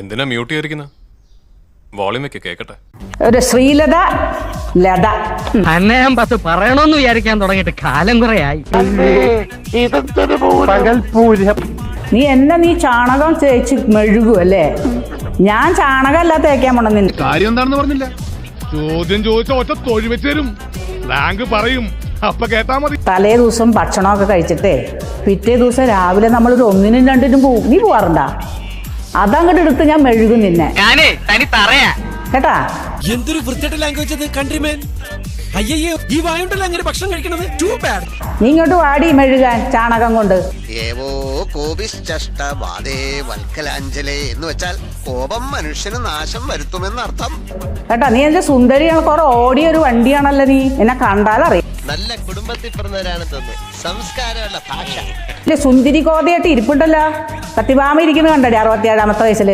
എന്തിനാ മ്യൂട്ട് ചെയ്തിരിക്കുന്നത് വോളിയം വെക്ക് കേക്കട്ടെ. ഒരു ശ്രീലത ലത. അന്നേരം പത്ത് പറയണമെന്ന് വിചാരിക്കാൻ തുടങ്ങിയിട്ട് കാലം കുറയായി. നീ എന്നെ നീ ചാണകം തേച്ച് മെഴുകും അല്ലേ? ഞാൻ ചാണകമല്ല തേക്കാൻ പോണം നിന്നെ. കാര്യം എന്താണെന്ന് പറഞ്ഞില്ല. ചോദ്യം ചോദിച്ച ഒറ്റ തൊഴിൽ വെച്ച് തരും. റാങ്ക് പറയും. അപ്പൊ കേട്ടാ മതി. തലേ ദിവസം ഭക്ഷണമൊക്കെ കഴിച്ചിട്ടേ പിറ്റേ ദിവസം രാവിലെ നമ്മളൊരു ഒന്നിനും രണ്ടിനും പോവും നീ പോവാറുണ്ടാ? അതങ്ങോട്ട് എടുത്ത് ഞാൻ മെഴുകും നിന്നെ. ഞാനേ തനി തറയാ കേട്ടാ? എന്തൊരു വൃത്തിയുടെ ലാംഗ്വേജ് അത് കൺട്രിമേൻ അയ്യയ്യോ ഈ വായുണ്ടല്ലോ അങ്ങനെ ഭക്ഷണം കഴിക്കണത് ടൂ ബാഡ് നീ ഇങ്ങോട്ട് വാടി മെഴുകാൻ ചാണകം കൊണ്ട്. ഏവോ കോപിശ്ചഷ്ട വാദേ വൽക്കലാഞ്ജലേ എന്ന് വെച്ചാൽ കോപം മനുഷ്യന് നാശം വരുത്തുമെന്നർത്ഥം. കേട്ടാ നീ എന്റെ സുന്ദരിയാണ് കുറെ ഓടിയ ഒരു വണ്ടിയാണല്ലോ നീ? എന്നെ കണ്ടാലറിയാം. നല്ല കുടുംബത്തിൽ പിറന്നവരാണ് തോന്നുന്നു. സംസ്കാരമുള്ള ഭാഷ. ഇല്ലേ സുന്ദരി കോതയായിട്ട് ഇരിപ്പുണ്ടല്ലോ. സത്യഭാമ ഇരിക്കുന്നത് കണ്ടടി അറുപത്തിയേഴാമത്തെ വയസ്സിൽ?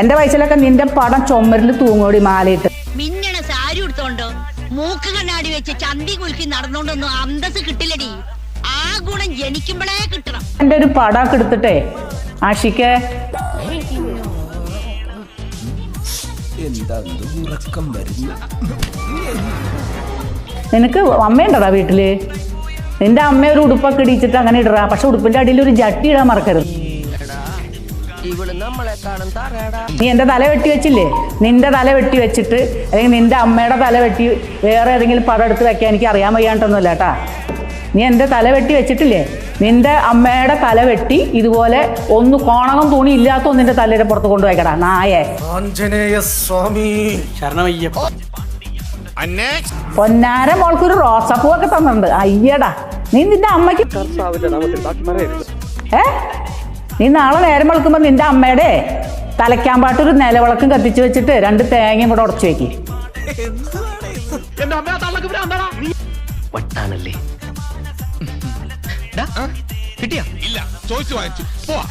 എന്റെ വയസ്സിലൊക്കെ നിന്റെ പടം ചുമരിൽ തൂങ്ങോടി മാലയിട്ട്. മിന്നണ സാരി എടുത്തോണ്ടോ മൂക്ക് കണ്ണാടി വെച്ച് ചന്തി കുലുക്കി നടന്നോണ്ടൊന്നും അന്തസ് കിട്ടില്ലടി. ആ ഗുണം ജനിക്കുമ്പോഴേ കിട്ടണം. എന്റെ ഒരു പടമൊക്കെ എടുത്തിട്ടേ ആഷിക്ക്. എന്താ ഉറക്കം വരുന്നു? നിനക്ക് അമ്മയുണ്ടടാ വീട്ടിൽ? നിന്റെ അമ്മ ഒരു ഉടുപ്പൊക്കെ ഇടിച്ചിട്ട് അങ്ങനെ ഇടറാ. പക്ഷെ ഉടുപ്പിന്റെ അടിയിൽ ഒരു ജട്ടി ഇടാൻ മറക്കരുത്. നീ എന്റെ തല വെട്ടി വെച്ചില്ലേ? നിന്റെ തല വെട്ടി വെച്ചിട്ട് അല്ലെങ്കിൽ നിന്റെ അമ്മയുടെ തല വെട്ടി വേറെ ഏതെങ്കിലും പടം എടുത്ത് വെക്കാൻ എനിക്ക് അറിയാൻ വയ്യാണ്ടൊന്നുമില്ല കേട്ടാ. നീ എന്റെ തല വെട്ടി വെച്ചിട്ടില്ലേ? നിന്റെ അമ്മയുടെ തല വെട്ടി ഇതുപോലെ ഒന്ന് കോണകം തുണി ഇല്ലാത്ത ഒന്നിന്റെ തലയുടെ പുറത്ത് കൊണ്ടുപോയിക്കടാ നായേ. ആഞ്ജനേയ സ്വാമി. ശരണമയ്യപ്പ. പൊന്നാര മോൾക്കൊരു റോസാപ്പൂ ഒക്കെ തന്നിട്ടുണ്ട്. അയ്യടാ നീ നിന്റെ അമ്മയ്ക്ക് ഏ? നീ നാളെ നേരം വെളുക്കുമ്പോ നിന്റെ അമ്മയുടെ തലയ്ക്കാമ്പാട്ടൊരു നിലവിളക്കും കത്തിച്ചു വെച്ചിട്ട് രണ്ട് തേങ്ങയും കൂടെ ഉടച്ചു വെക്കി. വട്ടാണല്ലേ? കിട്ടിയാ? ഇല്ല ചോദിച്ചു വാങ്ങിച്ചു. പോവേ.